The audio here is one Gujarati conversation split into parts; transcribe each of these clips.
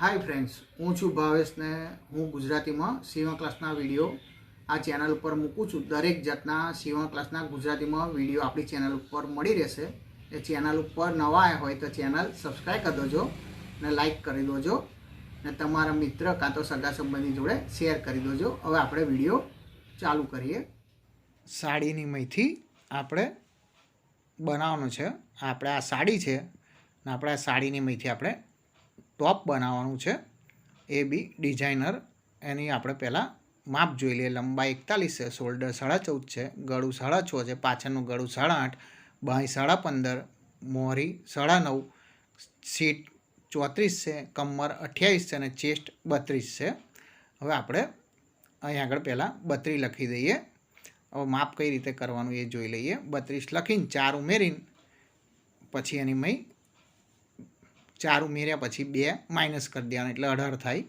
હાય ફ્રેન્ડ્સ હું છું ભાવેશને હું ગુજરાતીમાં સીવણ ક્લાસના વીડિયો આ ચેનલ ઉપર મૂકું છું. દરેક જાતના સીવણ ક્લાસના ગુજરાતીમાં વીડિયો આપણી ચેનલ ઉપર મળી રહેશે. એ ચેનલ ઉપર નવા આવ્યા હોય તો ચેનલ સબસ્ક્રાઈબ કરી દેજો ને લાઈક કરી દેજો ને તમારા મિત્ર કાં તો સગા સંબંધી જોડે શેર કરી દેજો. હવે આપણે વીડિયો ચાલુ કરીએ. સાડીની મહીથી આપણે બનાવવાનું છે. આપણે આ સાડી છે ને આપણે આ સાડીની મહીથી આપણે ટોપ બનાવવાનું છે. એ બી ડિઝાઇનર. એની આપણે પહેલાં માપ જોઈ લઈએ. લંબાઈ એકતાલીસ છે, શોલ્ડર સાડા ચૌદ છે, ગળું સાડા છ છે, પાછળનું ગળું સાડા આઠ, બાંય સાડા પંદર, મોહરી સાડા નવ, સીટ ચોત્રીસ છે, કમર અઠ્યાવીસ છે અને ચેસ્ટ બત્રીસ છે. હવે આપણે અહીં આગળ પહેલાં બત્રીસ લખી દઈએ. હવે માપ કઈ રીતે કરવાનું એ જોઈ લઈએ. બત્રીસ લખીને ચાર ઉમેરીને પછી એની મય ચાર ઉમેર્યા પછી બે માઇનસ કરી દેવાનું, એટલે અઢાર થાય.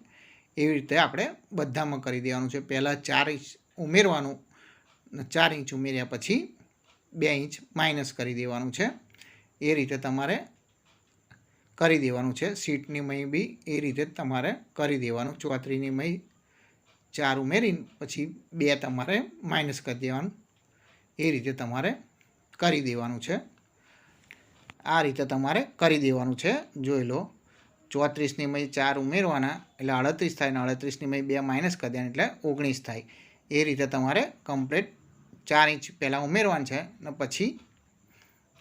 એવી રીતે આપણે બધામાં કરી દેવાનું છે. પહેલાં ચાર ઇંચ ઉમેરવાનું ચાર ઇંચ ઉમેર્યા પછી બે ઇંચ માઇનસ કરી દેવાનું છે. એ રીતે તમારે કરી દેવાનું છે. સીટની મય બી એ રીતે તમારે કરી દેવાનું. ચોત્રીની મય ચાર ઉમેરીને પછી બે તમારે માઇનસ કરી દેવાનું. એ રીતે તમારે કરી દેવાનું છે. આ રીતે તમારે કરી દેવાનું છે. જોઈ લો. ચોત્રીસની મય ચાર ઉમેરવાના, એટલે અડત્રીસ થાય ને અડત્રીસની મય બે માઇનસ કરી દેવાની, એટલે ઓગણીસ થાય. એ રીતે તમારે કમ્પ્લીટ ચાર ઇંચ પહેલાં ઉમેરવાનું છે ને પછી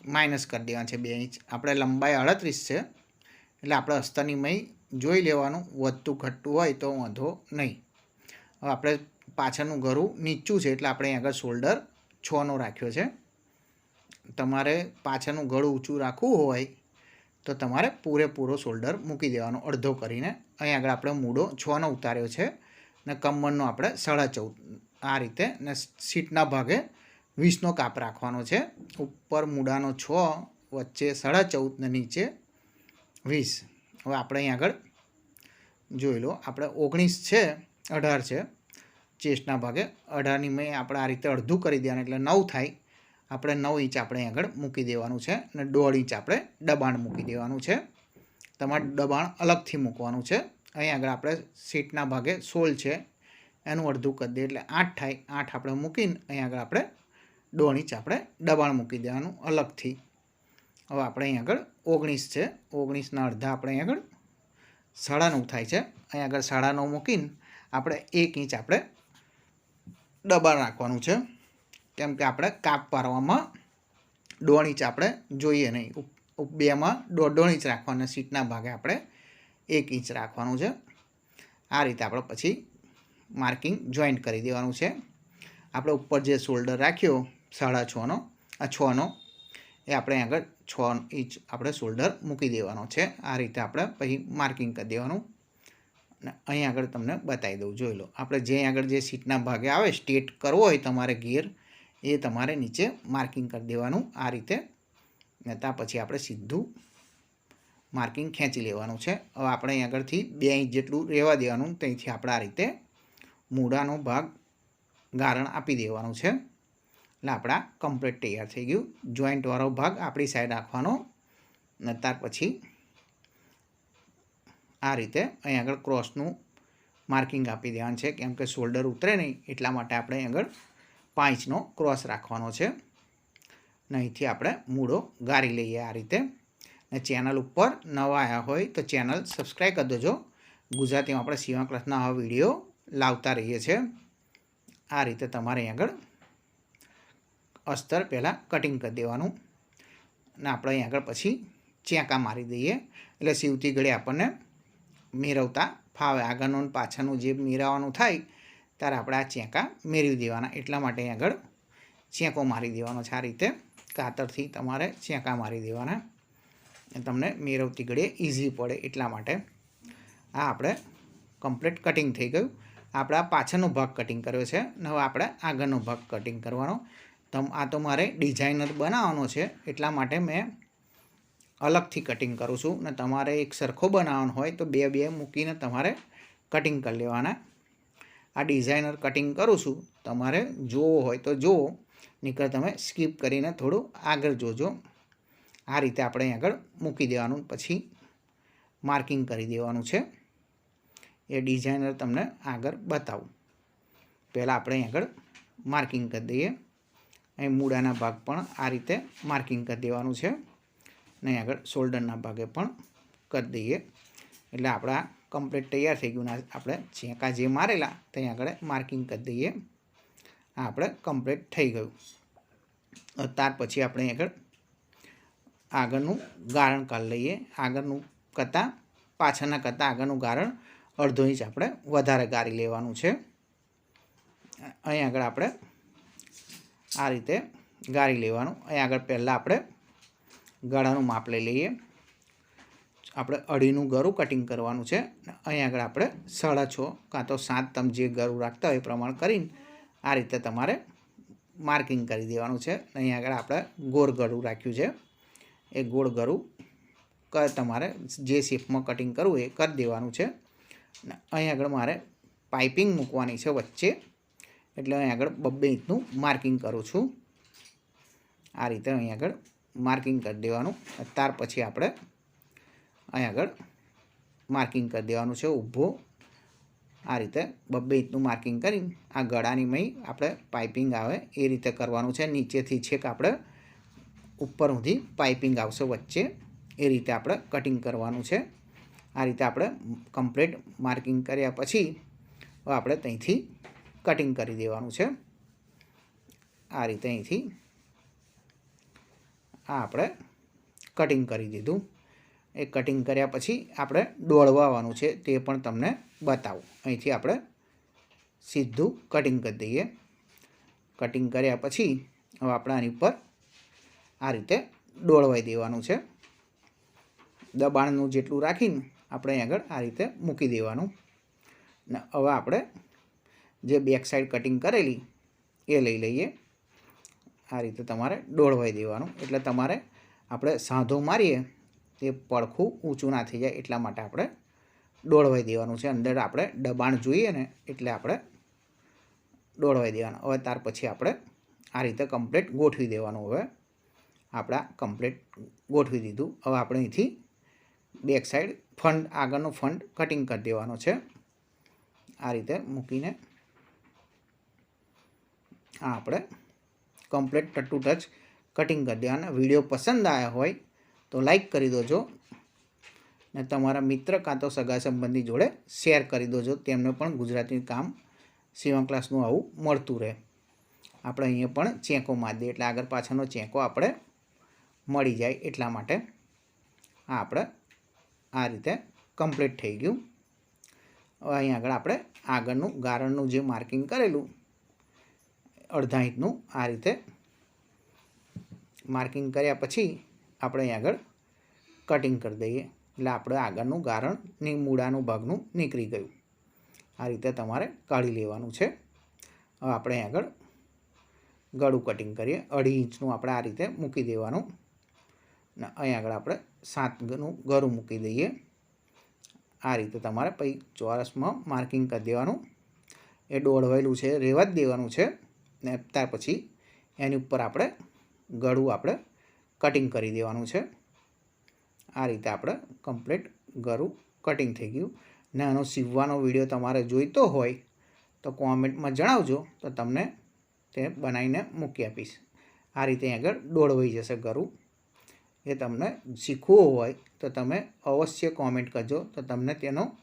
માઇનસ કરી દેવાનું છે બે ઇંચ. આપણે લંબાઈ અડત્રીસ છે, એટલે આપણે અસ્તરની મય જોઈ લેવાનું. વધતું ઘટતું હોય તો વાંધો નહીં. હવે આપણે પાછળનું ગરું નીચું છે, એટલે આપણે આગળ શોલ્ડર છનો રાખ્યો છે. તમારે પાછળનું ગળું ઊંચું રાખવું હોય, તો તમારે પૂરેપૂરો શોલ્ડર મૂકી દેવાનો અડધો કરીને. અહીં આગળ આપણે મૂડો છનો ઉતાર્યો છે ને કમરનો આપણે સાડા ચૌદ, આ રીતે ને સીટના ભાગે વીસનો કાપ રાખવાનો છે. ઉપર મૂડાનો છ, વચ્ચે સાડા ચૌદ ને નીચે વીસ. હવે આપણે અહીં આગળ જોઈ લો, આપણે ઓગણીસ છે, અઢાર છે. ચેસ્ટના ભાગે અઢારની મેં આપણે આ રીતે અડધું કરી દેવાનું, એટલે નવ થાય. આપણે નવ ઇંચ આપણે આગળ મૂકી દેવાનું છે અને દોઢ ઇંચ આપણે દબાણ મૂકી દેવાનું છે. તમારે દબાણ અલગથી મૂકવાનું છે. અહીં આગળ આપણે સીટના ભાગે સોલ છે. એનું અડધું કરી દઈએ એટલે આઠ થાય. આઠ આપણે મૂકીને અહીં આગળ આપણે દોઢ ઇંચ આપણે દબાણ મૂકી દેવાનું અલગથી. હવે આપણે અહીં આગળ ઓગણીસ છે. ઓગણીસના અડધા આપણે અહીં આગળ સાડા નવ થાય છે. અહીં આગળ સાડા નવ મૂકીને આપણે એક ઇંચ આપણે દબાણ રાખવાનું છે. કેમ કે આપણે કાપ પાડવામાં દોઢ ઇંચ આપણે જોઈએ નહીં. બેમાં દોઢ દોઢ ઇંચ રાખવાના, સીટના ભાગે આપણે એક ઇંચ રાખવાનું છે. આ રીતે આપણે પછી માર્કિંગ જોઈન્ટ કરી દેવાનું છે. આપણે ઉપર જે શોલ્ડર રાખ્યો, સાડા છનો, આ છનો, એ આપણે આગળ છ ઇંચ આપણે શોલ્ડર મૂકી દેવાનો છે. આ રીતે આપણે પછી માર્કિંગ કરી દેવાનું. અને અહીં આગળ તમને બતાવી દઉં, જોઈ લો. આપણે જે આગળ જે સીટના ભાગે આવે, સ્ટેટ કરવો હોય તમારે ગિયર એ તમારે નીચે માર્કિંગ કરી દેવાનું આ રીતે. ત્યાં પછી આપણે સીધું માર્કિંગ ખેંચી લેવાનું છે. હવે આપણે અહીં આગળથી બે ઇંચ જેટલું રહેવા દેવાનું, ત્યાંથી આપણે આ રીતે મૂળાનો ભાગ ગારણ આપી દેવાનું છે. એટલે આપણા કમ્પ્લીટ તૈયાર થઈ ગયું. જોઈન્ટવાળો ભાગ આપણી સાઈડ રાખવાનો ને ત્યાર પછી આ રીતે અહીં આગળ ક્રોસનું માર્કિંગ આપી દેવાનું છે. કેમ કે શોલ્ડર ઉતરે નહીં, એટલા માટે આપણે અહીં આગળ પાંચનો ક્રોસ રાખવાનો છે. ને અહીંથી આપણે મૂળો ગાળી લઈએ આ રીતે. ને ચેનલ ઉપર નવા આવ્યા હોય તો ચેનલ સબસ્ક્રાઈબ કરી દેજો. ગુજરાતીમાં આપણે સીવા ક્લાસના આવા વીડિયો લાવતા રહીએ છીએ. આ રીતે તમારે આગળ અસ્તર પહેલાં કટિંગ કરી દેવાનું. અને આપણે અહીં આગળ પછી ચેંકા મારી દઈએ. એટલે સીવતી ઘડી આપણને મેરવતા ફાવે. આગળનું પાછળનું જે મેરાવાનું થાય ત્યારે આપણે આ ચેંકા મેળવી દેવાના. એટલા માટે આગળ ચેંકો મારી દેવાનો છે આ રીતે. કાતરથી તમારે ચેંકા મારી દેવાના. તમને મેળવતી ઘડીએ ઇઝી પડે એટલા માટે. આ આપણે કમ્પ્લીટ કટિંગ થઈ ગયું. આપણે પાછળનો ભાગ કટિંગ કર્યો છે. ને હવે આપણે આગળનો ભાગ કટિંગ કરવાનો. તમ, આ તો મારે ડિઝાઇનર બનાવવાનો છે. એટલા માટે મેં અલગથી કટિંગ કરું છું. ને તમારે એક સરખો બનાવવાનો હોય તો બે બે મૂકીને તમારે કટિંગ કરી લેવાના. આ ડિઝાઇનર કટિંગ કરું છું, તમારે જોવો હોય તો જુઓ નીકળ તમે સ્કીપ કરીને થોડું આગળ જોજો. આ રીતે આપણે આગળ મૂકી દેવાનું, પછી માર્કિંગ કરી દેવાનું છે. એ ડિઝાઇનર તમને આગળ બતાવું. પહેલાં આપણે આગળ માર્કિંગ કરી દઈએ. અહીં મૂળાના ભાગ પણ આ રીતે માર્કિંગ કરી દેવાનું છે. ને આગળ શોલ્ડરના ભાગે પણ કરી દઈએ. એટલે આપણા કમ્પ્લીટ તૈયાર થઈ ગયું આપણે છેંકા જે મારેલા ત્યાં આગળ માર્કિંગ કરી દઈએ. આ આપણે કમ્પ્લીટ થઈ ગયું. ત્યાર પછી આપણે આગળ, આગળનું ગારણ કાઢી લઈએ. આગળનું કરતાં પાછળના કરતાં આગળનું ગારણ અડધો ઇંચ આપણે વધારે ગાળી લેવાનું છે. અહીં આગળ આપણે આ રીતે ગાળી લેવાનું. અહીં આગળ પહેલાં આપણે ગળાનું માપ લઈ લઈએ. આપણે અઢીનું ગરું કટિંગ કરવાનું છે. અહીં આગળ આપણે સાડા છ કાં તો સાત તમે જે ગરું રાખતા હોય એ પ્રમાણે કરીને આ રીતે તમારે માર્કિંગ કરી દેવાનું છે. અહીં આગળ આપણે ગોળ ગરું રાખ્યું છે. એ ગોળ ગરું ક તમારે જે શેપમાં કટિંગ કરવું એ કરી દેવાનું છે. અહીં આગળ મારે પાઇપિંગ મૂકવાની છે વચ્ચે. એટલે અહીં આગળ બબ્બે ઇંચનું માર્કિંગ કરું છું. આ રીતે અહીં આગળ માર્કિંગ કરી દેવાનું. ત્યાર પછી આપણે અહીં આગળ માર્કિંગ કરી દેવાનું છે, ઊભો. આ રીતે બબ્બે ઇંચનું માર્કિંગ કરી આ ગળાની મય આપણે પાઇપિંગ આવે એ રીતે કરવાનું છે. નીચેથી છેક આપણે ઉપર સુધી પાઇપિંગ આવશે વચ્ચે. એ રીતે આપણે કટિંગ કરવાનું છે. આ રીતે આપણે કમ્પ્લીટ માર્કિંગ કર્યા પછી આપણે ત્યાંથી કટિંગ કરી દેવાનું છે. આ રીતે અહીંથી આ આપણે કટિંગ કરી દીધું. એ કટિંગ કર્યા પછી આપણે દોડવાનું છે તે પણ તમને બતાવું. અહીંથી આપણે સીધું કટિંગ કરી દઈએ. કટિંગ કર્યા પછી હવે આપણે આની ઉપર આ રીતે દોડવાઈ દેવાનું છે. દબાણનું જેટલું રાખીને આપણે આગળ આ રીતે મૂકી દેવાનું. ને હવે આપણે જે બેક સાઈડ કટિંગ કરેલી એ લઈ લઈએ. આ રીતે તમારે દોડવાઈ દેવાનું. એટલે તમારે આપણે સાંધો મારીએ તે પડખું ઊંચું ના થઈ જાય એટલા માટે આપણે દોડવાઈ દેવાનું છે. અંદર આપણે દબાણ જોઈએ ને એટલે આપણે દોડવાઈ દેવાનું. હવે ત્યાર પછી આપણે આ રીતે કમ્પ્લીટ ગોઠવી દેવાનું. હવે આપણા કમ્પ્લીટ ગોઠવી દીધું. હવે આપણે અહીંથી બેક સાઈડ ફંડ આગળનો ફંડ કટિંગ કરી દેવાનો છે. આ રીતે મૂકીને આ આપણે કમ્પ્લીટ ટુ ટચ કટિંગ કરી દેવાના. વીડિયો પસંદ આવ્યા હોય તો લાઈક કરી દેજો. ને તમારા મિત્ર કાં તો સગા સંબંધી જોડે શેર કરી દેજો. તેમને પણ ગુજરાતી કામ સીવણ ક્લાસનું આવું મળતું રહે. આપણે અહીંયા પણ ચેકો મારી દઈએ એટલે આગળ પાછળનો ચેકો આપણે મળી જાય એટલા માટે આ આપણે આ રીતે કમ્પ્લીટ થઈ ગયું. હવે અહીં આગળ આપણે આગળનું ગારણનું જે માર્કિંગ કરેલું, અડધા ઇંચનું આ રીતે માર્કિંગ કર્યા પછી આપણે અહીં આગળ કટિંગ કરી દઈએ. એટલે આપણે આગળનું ગારણની મૂળાનું ભાગનું નીકળી ગયું. આ રીતે તમારે કાઢી લેવાનું છે. હવે આપણે અહીં આગળ ગળું કટિંગ કરીએ. અઢી ઇંચનું આપણે આ રીતે મૂકી દેવાનું. ને અહીં આગળ આપણે સાતનું ગળું મૂકી દઈએ. આ રીતે તમારે પછી ચોરસમાં માર્કિંગ કરી દેવાનું. એ દોડવાયેલું છે રહેવા જ દેવાનું છે. ને ત્યાર પછી એની ઉપર આપણે ગળું આપણે કટિંગ કરી દેવાનું છે. આ રીતે આપણે કમ્પ્લીટ ઘરું કટિંગ થઈ ગયું. ને આનો સીવવાનો વીડિયો તમારે જોઈતો હોય તો કોમેન્ટમાં જણાવજો તો તમને તે બનાવીને મૂકી આપીશ. આ રીતે આગળ દોડવાઈ જશે ગરું. એ તમને શીખવું હોય તો તમે અવશ્ય કોમેન્ટ કરજો તો તમને તેનો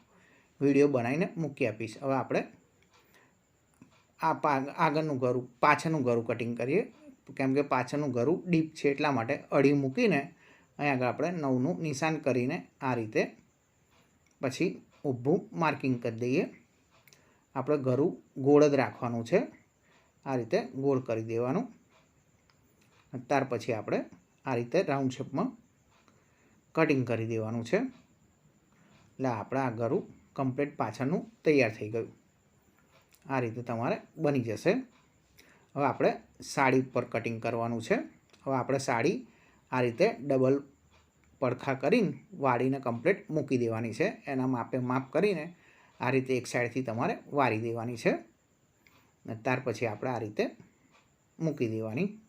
વીડિયો બનાવીને મૂકી આપીશ. હવે આપણે આ પા આગળનું ગરું, પાછળનું ગરું કટિંગ કરીએ. કેમ કે પાછળનું ગરું ડીપ છે એટલા માટે અઢી મૂકીને અહીં આગળ આપણે નવનું નિશાન કરીને આ રીતે પછી ઊભું માર્કિંગ કરી દઈએ. આપણે ગરું ગોળ જ રાખવાનું છે. આ રીતે ગોળ કરી દેવાનું. ત્યાર પછી આપણે આ રીતે રાઉન્ડ શેપમાં કટિંગ કરી દેવાનું છે. એટલે આપણે આ ગરું કમ્પ્લીટ પાછળનું તૈયાર થઈ ગયું. આ રીતે તમારે બની જશે. હવે આપણે સાડી ઉપર કટિંગ કરવાનું છે. હવે આપણે સાડી આ રીતે ડબલ પડખા કરીને વાળીને કમ્પ્લીટ મૂકી દેવાની છે. એના માપે માપ કરીને આ રીતે એક સાઈડથી તમારે વાળી દેવાની છે. અને ત્યાર પછી આપણે આ રીતે મૂકી દેવાની.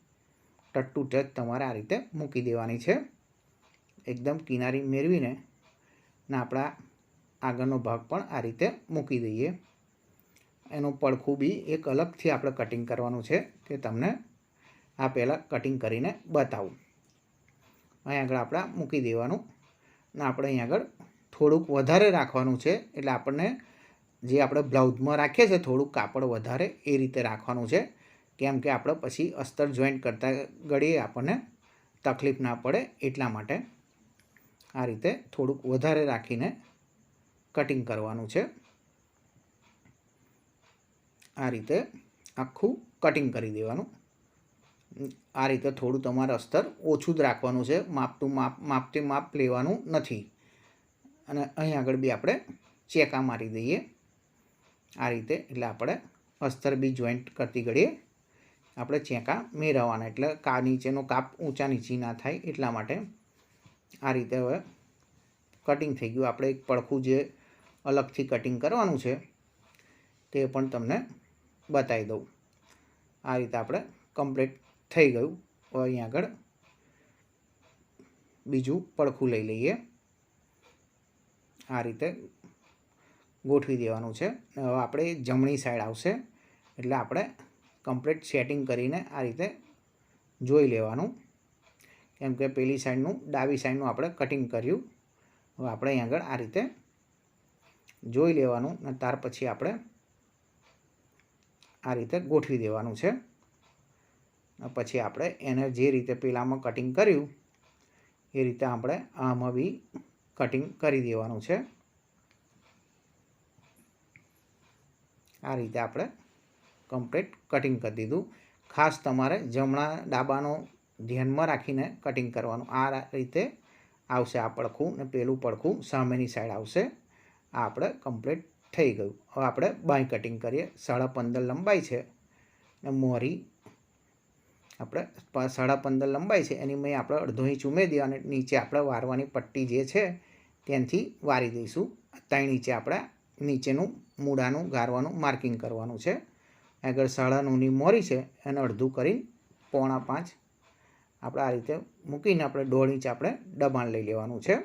ટટ્ટુ ટચ તમારે આ રીતે મૂકી દેવાની છે. એકદમ કિનારી મેળવીને ને આપણા આગળનો ભાગ પણ આ રીતે મૂકી દઈએ. એનું પડખું બી એક અલગથી આપણે કટિંગ કરવાનું છે તે તમને આ પહેલાં કટિંગ કરીને બતાવું. અહીં આગળ આપણે મૂકી દેવાનું. ને આપણે અહીં આગળ થોડુંક વધારે રાખવાનું છે. એટલે આપણને જે આપણે બ્લાઉઝમાં રાખીએ છીએ થોડુંક કાપડ વધારે એ રીતે રાખવાનું છે. કેમ કે આપણે પછી અસ્તર જોઈન્ટ કરતા ઘડીએ આપણને તકલીફ ના પડે એટલા માટે આ રીતે થોડુંક વધારે રાખીને કટિંગ કરવાનું છે. આ રીતે આખું કટિંગ કરી દેવાનું. આ રીતે થોડું તમારે અસ્તર ઓછું જ રાખવાનું છે. માપતું માપ માપથી માપ લેવાનું નથી. અને અહીં આગળ બી આપણે ચેકા મારી દઈએ. આ રીતે એટલે આપણે અસ્તર બી જોઈન્ટ કરતી ઘડીએ આપણે ચેકા મેળવવાના. એટલે કા નીચેનો કાપ ઊંચા નીચી ના થાય એટલા માટે આ રીતે હવે કટિંગ થઈ ગયું. આપણે એક પડખું જે અલગથી કટિંગ કરવાનું છે તે પણ તમને બતાવી દઉં. આ રીતે આપણે કમ્પ્લીટ થઈ ગયું. હવે અહીં આગળ બીજું પડખું લઈ લઈએ. આ રીતે ગોઠવી દેવાનું છે. હવે આપણે જમણી સાઈડ આવશે. એટલે આપણે કમ્પ્લીટ સેટિંગ કરીને આ રીતે જોઈ લેવાનું. કેમ કે પેલી સાઈડનું ડાબી સાઈડનું આપણે કટિંગ કર્યું. હવે આપણે અહીં આગળ આ રીતે જોઈ લેવાનું. અને ત્યાર પછી આપણે આ રીતે ગોઠવી દેવાનું છે. પછી આપણે એને જે રીતે પેલામાં કટિંગ કર્યું, એ રીતે આપણે આમાં બી કટિંગ કરી દેવાનું છે. આ રીતે આપણે કમ્પ્લીટ કટિંગ કરી દીધું. ખાસ તમારે જમણા ડાબાનો ધ્યાનમાં રાખીને કટિંગ કરવાનું. આ રીતે આવશે આ પડખું ને પેલું પડખું સામેની સાઈડ આવશે. આ આપણે કમ્પ્લીટ થઈ ગયું. હવે આપણે બાય કટિંગ કરીએ. સાડા પંદર લંબાઈ છે. મોરી આપણે સાડા પંદર લંબાઈ છે. એની મેં આપણે અડધો ઇંચ ઉમેરી અને નીચે આપણે વારવાની પટ્ટી જે છે ત્યાંથી વારી દઈશું. ત્યાં નીચે આપણે નીચેનું મૂળાનું ગારવાનું માર્કિંગ કરવાનું છે. આગળ સાડા નવની મોરી છે. એને અડધું કરીને પોણા પાંચ આપણે આ રીતે મૂકીને આપણે દોઢ ઇંચ આપણે દબાણ લઈ લેવાનું છે.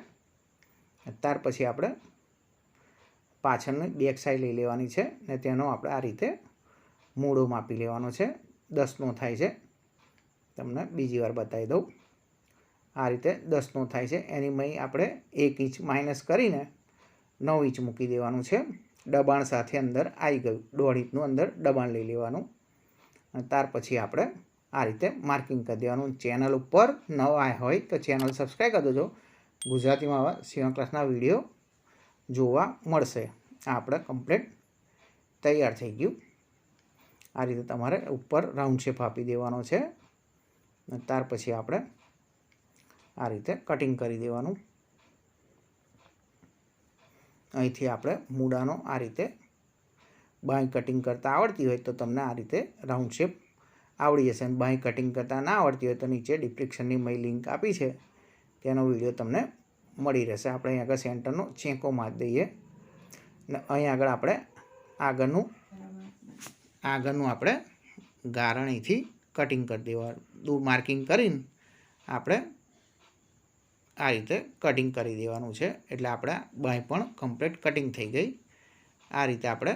ત્યાર પછી આપણે પાછળની બેક સાઈડ લઈ લેવાની છે ને તેનો આપણે આ રીતે મૂળો માપી લેવાનો છે. દસનો થાય છે. તમને બીજી વાર બતાવી દઉં. આ રીતે દસનો થાય છે. એની મય આપણે એક ઇંચ માઇનસ કરીને નવ ઇંચ મૂકી દેવાનું છે. દબાણ સાથે અંદર આવી ગયું. દોઢ ઇંચનું અંદર દબાણ લઈ લેવાનું. અને ત્યાર પછી આપણે આ રીતે માર્કિંગ કરી દેવાનું. ચેનલ ઉપર નવા હોય તો ચેનલ સબસ્ક્રાઈબ કરી દેજો. ગુજરાતીમાં આવા સીવણ ક્લાસના વીડિયો જોવા મળશે. આ આપણે કમ્પ્લીટ તૈયાર થઈ ગયું. આ રીતે તમારે ઉપર રાઉન્ડ શેપ આપી દેવાનો છે. ત્યાર પછી આપણે આ રીતે કટિંગ કરી દેવાનું. અહીંથી આપણે મૂળાનો આ રીતે બાંય કટિંગ કરતાં આવડતી હોય તો તમને આ રીતે રાઉન્ડ શેપ આવડી જશે. અને બાય કટિંગ કરતાં ના આવડતી હોય તો નીચે ડિસ્ક્રિપ્શનની મેં લિંક આપી છે. તેનો વીડિયો તમને મળી રહેશે. આપણે અહીં આગળ સેન્ટરનો ચેંકો મારી દઈએ. ને અહીં આગળ આપણે આગળનું આગળનું આપણે ગારણીથી કટિંગ કરી દેવાનું માર્કિંગ કરીને આપણે આ રીતે કટિંગ કરી દેવાનું છે. એટલે આપણે બાંય પણ કમ્પ્લીટ કટિંગ થઈ ગઈ. આ રીતે આપણે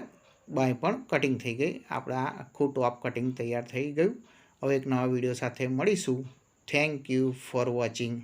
બાંય પણ કટિંગ થઈ ગઈ. આપણે આખું ટોપ કટિંગ તૈયાર થઈ ગયું. હવે એક નવા વીડિયો સાથે મળીશું. Thank you for watching